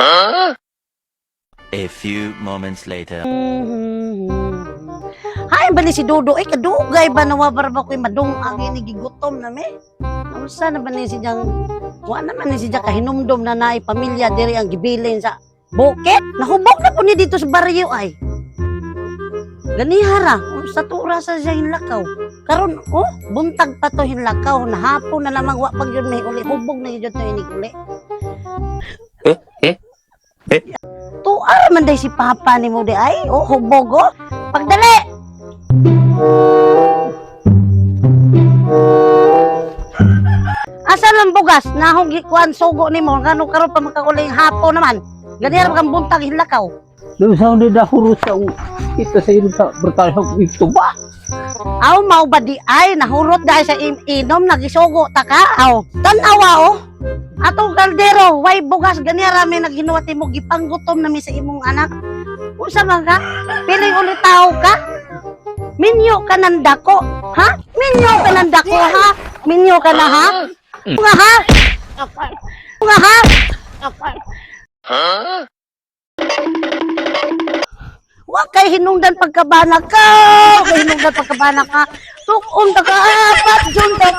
A few moments later. Hay ba ni si Dodo ay kadugay ba nawabar ba ko'y madung ang inigigutom na me? Unsa na ba ni si Jang wa naman ni si Jang kahinumdom na naay pamilya diri ang gibilin sa bukit? Nahubog na po ni dito sa baryo ay. Ganihara, sa tura sa siya hinlakaw. Karon, oh, buntag pa to hinlakaw, nahapon na lamang wa pag yun may uli, hubog na yun to inig Tuar man day si Papa ni mo di ay, oh, hubog oh. Pagdali! Asa lang bugas? Nahong gikuan sugo ni mo, ngano karon pa makakuling hapon naman. Ganyan kang buntag hinlakaw. Nung sa hindi na huro sa ito sa ilo sa berkahang ito ba? Aw mao ba di ay nahurot dahil sa inom nagisugo ta ka? Aw, tan-awa oh. Atong kaldero, way bugas ganyan rami naghinuwat mo gipanggutom na sa imong anak. Unsa man ka? Piling ulit tao ka? Minyo ka ng dako, ha? Minyo ka ng dako, ha? Minyo ka na, ha? Nga, ha? Nga, ha? Wa kay hinungdan pagkabana ka, kay hinungdan pagkabana ka. Tukon ta ka apat ko.